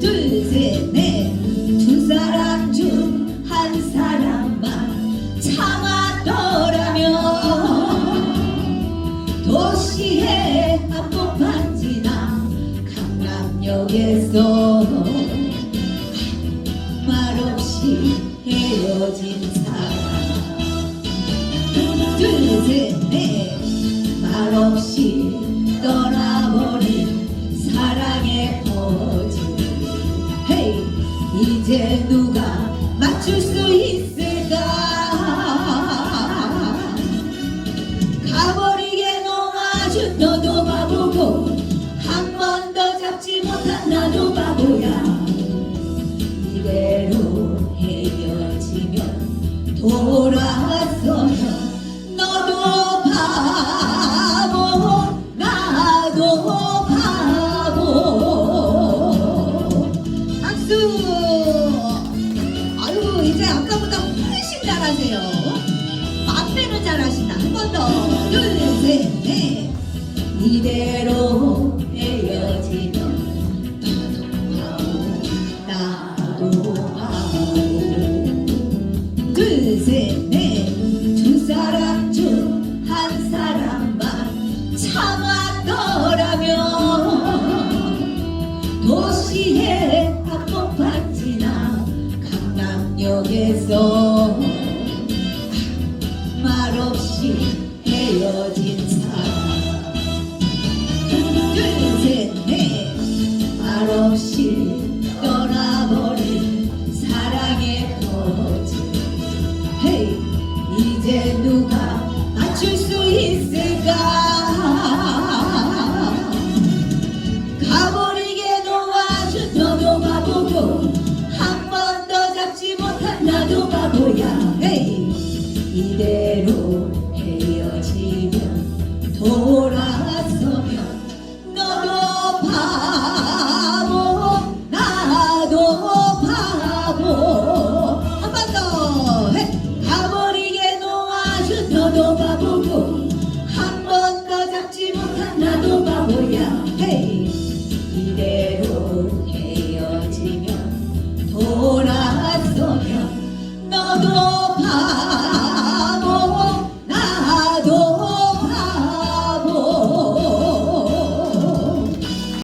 둘셋넷두 사람 중 한 사람만 참았더라면 도시에 한복판 지나 강남역에서 말없이 헤어진 사람. 둘셋넷 말없이 이제 누가 맞출 수 있을까? 가버리게 놓아준 너도 바보고 한 번 더 잡지 못한 나도 바보야. 이대로 헤어지면 돌아서면 너 이제 아까보다 훨씬 잘하세요. 앞에는 잘하신다. 한 번 더. 둘 셋 넷. 이대로 강남역에서 말없이 헤어진 사람. 둘셋넷 말없이 나도 바보고 한 번 더 잡지 못한 나도 바보야 hey. 이대로 헤어지면 돌아서면 너도